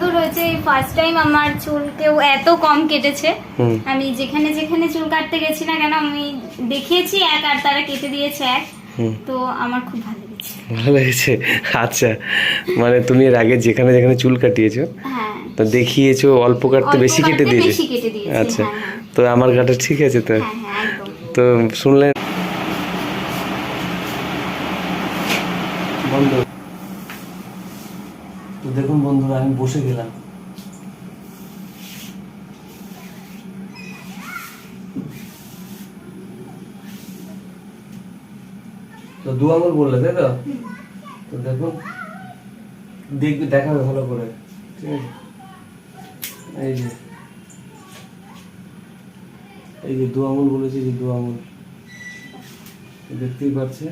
যতদূর হয়েছে এই ফার্স্ট টাইম আমার চুল কেউ এত কম কেটেছে। হুম। আমি যেখানে যেখানে চুল কাটতে গেছি না কেন আমি দেখিয়েছি এক আর তারা কেটে দিয়েছে এক। হুম। তো আমার খুব ভালো লেগেছে। ভালো লেগেছে? আচ্ছা। মানে তুমি এর আগে যেখানে যেখানে চুল কাটিয়েছো হ্যাঁ। তো দেখিয়েছো অল্প কাটতে বেশি কেটে দিয়েছে? আচ্ছা। হ্যাঁ হ্যাঁ। তো আমার কাটা ঠিক আছে তো? তো শুনলেন বন্ধু। তো দেখুন বন্ধুরা, আমি বসে গেলাম। তো দু আঙুল বললে, তাই তো? তো দেখুন দেখবে দেখাবে ভালো করে। ঠিক আছে? এই যে এই যে দু আঙুল বলেছি যে দু আঙুল। দেখতেই পাচ্ছে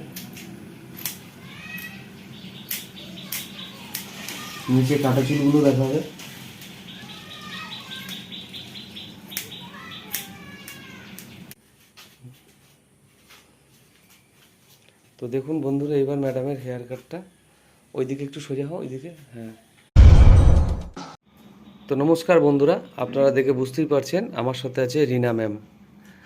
নিচে কাটা চুলগুলো দেখাবে তো দেখুন বন্ধুরা এবার ম্যাডামের হেয়ার কাটটা ওইদিকে একটু সোজা হও ওইদিকে হ্যাঁ। তো নমস্কার বন্ধুরা আপনারা দেখে বুঝতেই পারছেন আমার সাথে আছে রিনা ম্যাম।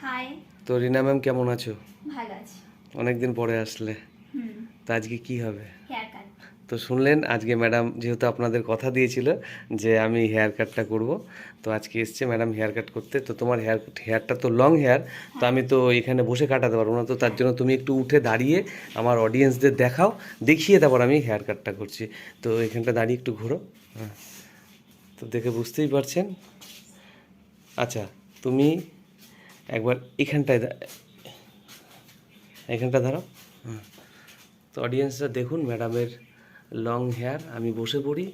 হাই তো রিনা ম্যাম কেমন আছো? ভালো আছি। অনেকদিন পরে আসলে। হুম। তো আজকে কি হবে? হেয়ার তো শুনলেন, আজকে ম্যাডাম যেহেতু আপনাদের কথা দিয়েছিল যে আমি হেয়ার কাটটা করব, তো আজকে এসছে ম্যাডাম হেয়ার কাট করতে। তো তোমার হেয়ার, হেয়ারটা তো লং হেয়ার, তো আমি তো এখানে বসে কাটাতে পারব না, তো তার জন্য তুমি একটু উঠে দাঁড়িয়ে আমার অডিয়েন্সদের দেখাও, দেখিয়ে তারপর আমি হেয়ার কাটটা করছি। তো এখানটা দাঁড়িয়ে একটু ঘোরো। হ্যাঁ। তো দেখে বুঝতেই পারছেন? আচ্ছা তুমি একবার এখানটায় এখানটা দাঁড়াও। হ্যাঁ। তো অডিয়েন্সরা দেখুন ম্যাডামের লং হেয়ার আমি বসে পড়ি,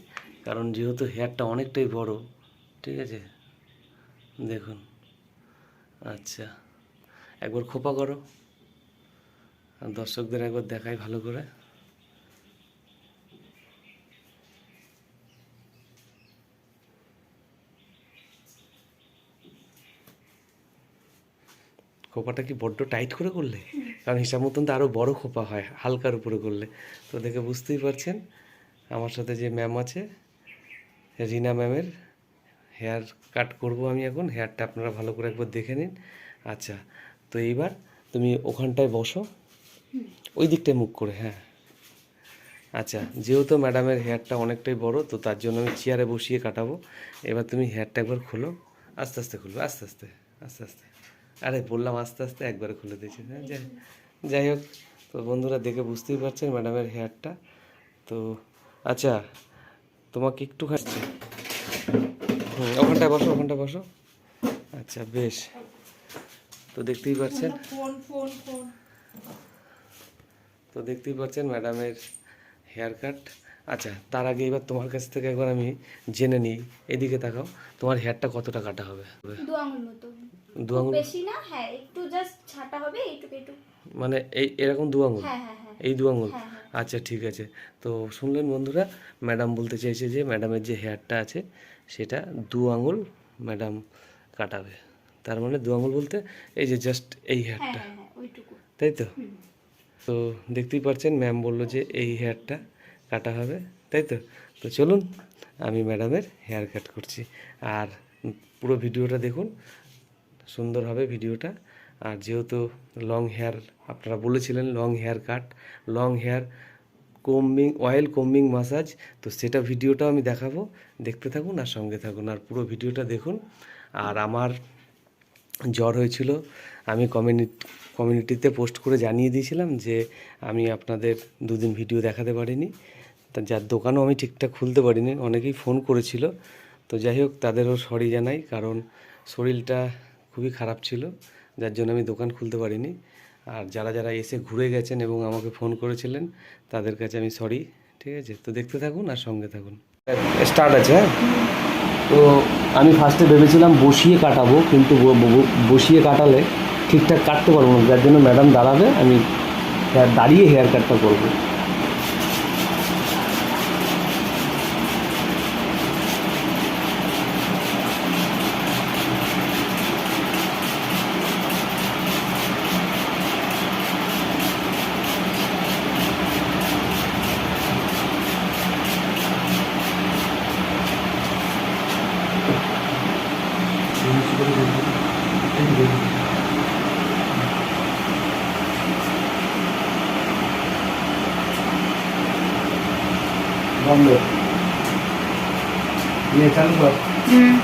কারণ যেহেতু হেয়ারটা অনেকটাই বড়, ঠিক আছে? দেখুন আচ্ছা একবার খোপা করো, আর দর্শকদের একবার দেখাই ভালো করে। খোপাটা কি বড্ড টাইট করে করলে? কারণ হিসাব মতন তো আরও বড় খোপা হয় হালকার উপরে করলে। তো দেখে বুঝতেই পারছেন আমার সাথে যে ম্যাম আছে রিনা ম্যামের হেয়ার কাট করব আমি এখন হেয়ারটা আপনারা ভালো করে একবার দেখে নিন। আচ্ছা তো এইবার তুমি ওখানটায় বসো। ওই দিকটায় মুখ করে হ্যাঁ। আচ্ছা যেহেতু ম্যাডামের হেয়ারটা অনেকটাই বড় তো তার জন্য আমি চেয়ারে বসিয়ে কাটাবো। এবার তুমি হেয়ারটা একবার খোলো। আস্তে আস্তে খুলবে আস্তে আস্তে আস্তে আস্তে। আরে বললাম আস্তে আস্তে একবারে খুলে দিয়েছি হ্যাঁ যাই যাই হোক তো বন্ধুরা দেখে বুঝতেই পারছেন ম্যাডামের হেয়ারটা। তো আচ্ছা তোমাকে একটু খাচ্ছে হুম ওখানটায় বসো ওখানটায় বসো। আচ্ছা বেশ। তো দেখতেই পাচ্ছেন তো দেখতেই পাচ্ছেন ম্যাডামের হেয়ার কাট। আচ্ছা তার আগে এবার তোমার কাছ থেকে একবার আমি জেনে নিই। এদিকে তাকাও তোমার হেয়ারটা কতটা কাটা হবে? দু আঙুল মতো। দু আঙুল? বেশি না হ্যাঁ একটু জাস্ট ছাটা হবে এইটুকু একটু মানে এই এরকম দু আঙুল? হ্যাঁ হ্যাঁ হ্যাঁ। এই দু আঙুল? হ্যাঁ, হ্যাঁ। আচ্ছা ঠিক আছে। তো শুনলেন বন্ধুরা ম্যাডাম বলতে চাইছে যে ম্যাডামের যে হেয়ারটা আছে সেটা দু আঙুল ম্যাডাম কাটাবে। তার মানে দু আঙুল বলতে এই যে জাস্ট এই হ্যাঁ হেয়ারটা। হ্যাঁ হ্যাঁ তাই তো? তো দেখতেই পাচ্ছেন ম্যাম বলল যে এই হেয়ারটা কাটা হবে, তাই তো? তো চলুন, আমি ম্যাডামের হেয়ার কাট করছি। আর পুরো ভিডিওটা দেখুন, সুন্দর হবে ভিডিওটা। আর যেহেতু লং হেয়ার আপনারা বলেছিলেন long hair cut long hair combing oil combing massage তো সেটা ভিডিওটাও আমি দেখাবো। দেখতে থাকুন আর সঙ্গে থাকুন। আর পুরো ভিডিওটা দেখুন। আর আমার জ্বর হয়েছিল আমি কমিউনিটি কমিউনিটিতে পোস্ট করে জানিয়ে দিয়েছিলাম যে আমি আপনাদের দুদিন ভিডিও দেখাতে পারিনি। তা যার দোকানও আমি ঠিকঠাক খুলতে পারিনি, অনেকেই ফোন করেছিল। তো যাই হোক, তাদেরও সরি জানাই, কারণ শরীরটা খুবই খারাপ ছিল, যার জন্য আমি দোকান খুলতে পারিনি। আর যারা যারা এসে ঘুরে গেছেন এবং আমাকে ফোন করেছিলেন, তাদের কাছে আমি সরি ঠিক আছে? তো দেখতে থাকুন আর সঙ্গে থাকুন। স্টার্ট আছে হ্যাঁ? তো আমি ফার্স্টে ভেবেছিলাম বসিয়ে কাটাবো, কিন্তু বসিয়ে কাটালে ঠিকঠাক কাটতে পারব না। যার জন্য ম্যাডাম দাঁড়াবে আমি হেয়ার দাঁড়িয়ে হেয়ার কাটটা করব। বন্ধ ইয়ে চালু কর হুম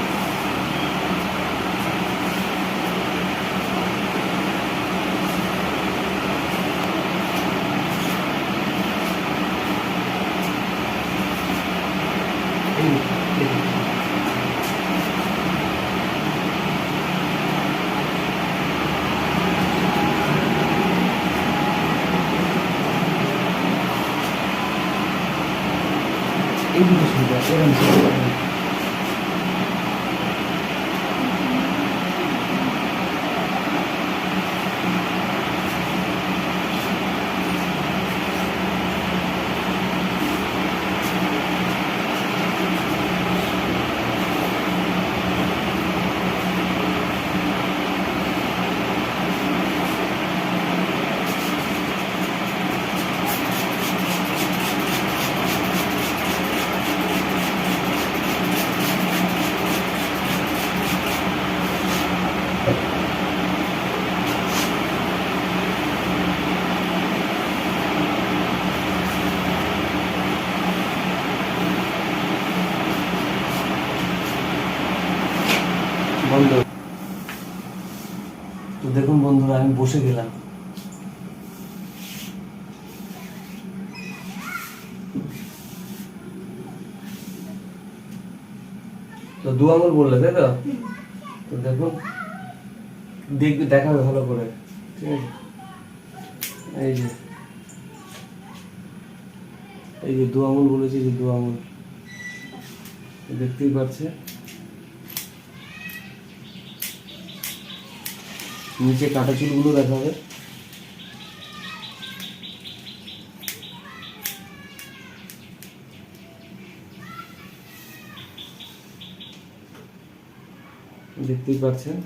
এই, এই। এই দুটো সুবিধা এরকম সুবিধা বন্ধ তো দেখুন বন্ধুরা আমি বসে গেলাম। তো দু আঙুল বললে তাই তো? তো দেখাবে। ভালো করে। ঠিক আছে? এই যে। এই যে দু আঙুল বলেছি যে দু আঙুল। দেখতেই পাচ্ছে নিচে কাটা চুলগুলো দেখাবে দেখতেই পাচ্ছেন।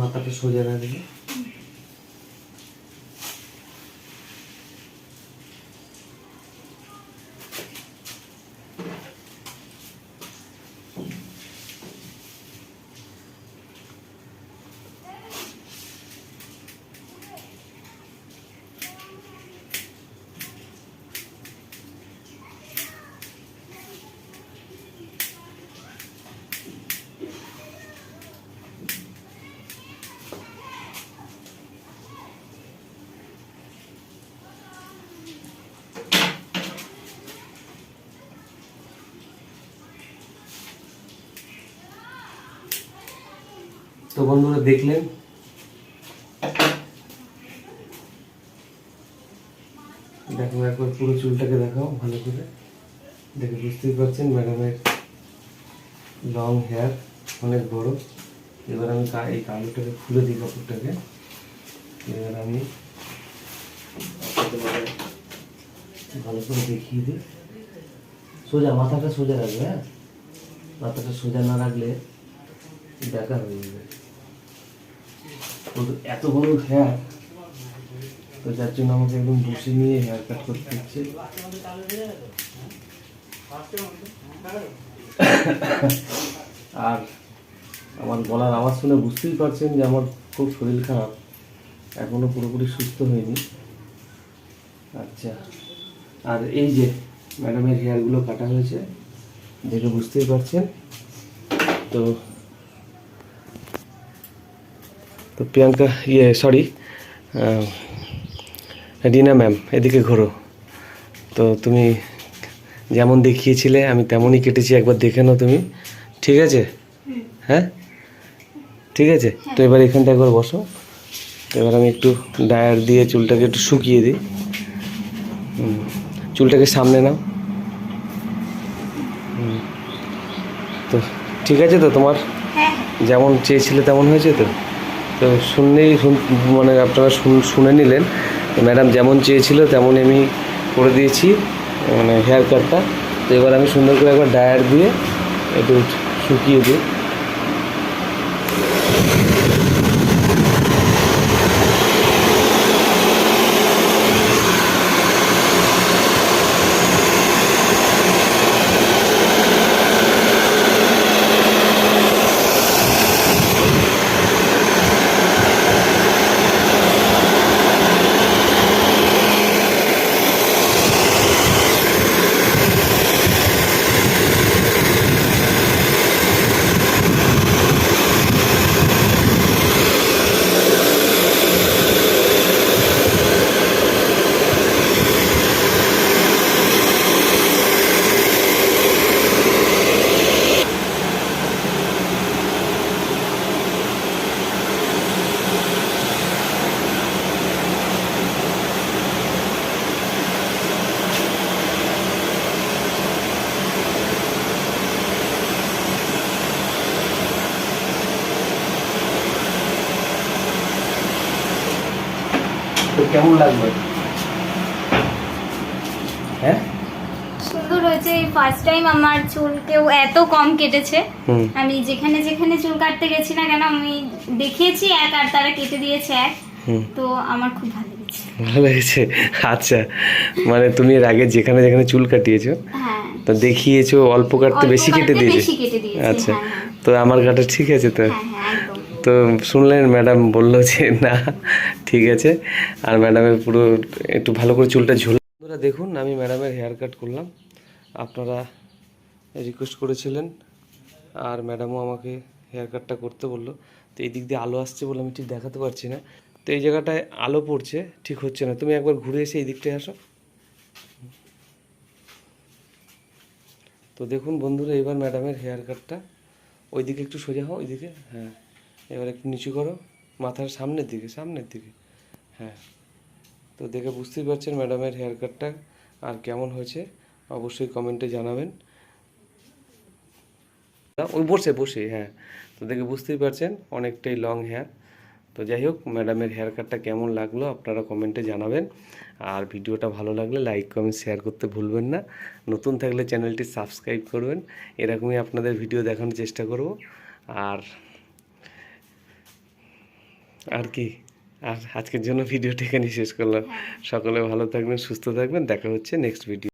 মাথাটা সোজা রাখবে। তো বন্ধুরা দেখলেন। দেখো, একবার পুরো চুলটাকে দেখাও ভালো করে। দেখে বুঝতেই পারছেন ম্যাডামের লং হেয়ার অনেক বড়। এবার আমি এই কালোটাকে খুলে দিই কাপড়টাকে। এবার আমি ভালো করে দেখিয়ে দিই। সোজা, মাথাটা সোজা রাখবে হ্যাঁ? মাথাটা সোজা না রাখলে দেখা হয়ে যাবে। এত বড় হেয়ার তো যার জন্য আমাকে একদম বসে নিয়ে হেয়ার কাট করতে হচ্ছে। আর আমার গলার আওয়াজ শুনে বুঝতেই পারছেন যে আমার খুব শরীর খারাপ, এখনও পুরোপুরি সুস্থ হয়নি। আচ্ছা আর এই যে ম্যাডামের হেয়ারগুলো কাটা হয়েছে, দেখে বুঝতেই পারছেন। তো তো প্রিয়াঙ্কা ইয়ে সরি রিনা ম্যাম এদিকে ঘোরো। তো তুমি যেমন দেখিয়েছিলে আমি তেমনই কেটেছি একবার দেখে নাও তুমি। ঠিক আছে? হ্যাঁ? ঠিক আছে? তো এবার এখানটা একবার বসো। এবার আমি একটু ডায়ার দিয়ে চুলটাকে একটু শুকিয়ে দিই। চুলটাকে সামনে নাও। হুম। তো ঠিক আছে তো তোমার? হ্যাঁ। যেমন চেয়েছিলে তেমন হয়েছে তো? তো শুনলেই শুন- মানে আপনারা শুনে নিলেন। ম্যাডাম যেমন চেয়েছিল তেমন আমি করে দিয়েছি মানে হেয়ার কাটটা। তো এবার আমি সুন্দর করে একবার ডায়ার দিয়ে একটু শুকিয়ে দিই। তো কেমন লাগবে? হ্যাঁ? সুন্দর হয়েছে। ফার্স্ট টাইম আমার চুল কেউ এত কম কেটেছে। হুম। আমি যেখানে যেখানে চুল কাটতে গেছি না কেন আমি দেখিয়েছি এক আর তারা কেটে দিয়েছে এক। হুম। তো আমার খুব ভালো লেগেছে। ভালো লেগেছে? আচ্ছা। মানে তুমি এর আগে যেখানে যেখানে চুল কাটিয়েছো হ্যাঁ। তো দেখিয়েছো অল্প কাটতে বেশি কেটে দিয়েছে? বেশি কেটে দিয়েছে আচ্ছা। হ্যাঁ হ্যাঁ। তো আমার কাটা ঠিক আছে তো? তো শুনলেন, ম্যাডাম বলল যে, না, ঠিক আছে। আর ম্যাডামের পুরো একটু ভালো করে চুলটা ঝুল, বন্ধুরা দেখুন, আমি ম্যাডামের হেয়ার কাট করলাম। আপনারা রিকোয়েস্ট করেছিলেন, আর ম্যাডামও আমাকে হেয়ার কাটটা করতে বলল। তো এই দিক দিয়ে আলো আসছে বলে আমি ঠিক দেখাতে পারছি না। তো এই জায়গাটায় আলো পড়ছে, ঠিক হচ্ছে না। তুমি একবার ঘুরে এসে এই দিকটায় আসো। তো দেখুন বন্ধুরা, এবার ম্যাডামের হেয়ার কাটটা ওইদিকে একটু সোজা হও, ওইদিকে হ্যাঁ। এবার একটু নিচু করো, মাথার সামনের দিকে সামনের দিকে। হ্যাঁ। তো দেখে বুঝতেই পারছেন ম্যাডামের হেয়ার কাটটা আর কেমন হয়েছে, অবশ্যই কমেন্টে জানাবেন। ওই বসে বসে হ্যাঁ। তো দেখে বুঝতেই পারছেন অনেকটাই লং হেয়ার তো যাই হোক, ম্যাডামের হেয়ার কাটটা কেমন লাগল আপনারা কমেন্টে জানাবেন। আর ভিডিওটা ভালো লাগলে লাইক কমেন্ট শেয়ার করতে ভুলবেন না। নতুন থাকলে চ্যানেলটি সাবস্ক্রাইব করবেন। এরকমই আপনাদের ভিডিও দেখানোর চেষ্টা করব। আর আর কি? আর আজকের জন্য ভিডিওটা এখানে শেষ করলাম। সকলে ভালো থাকবেন সুস্থ থাকবেন। দেখা হচ্ছে নেক্সট ভিডিও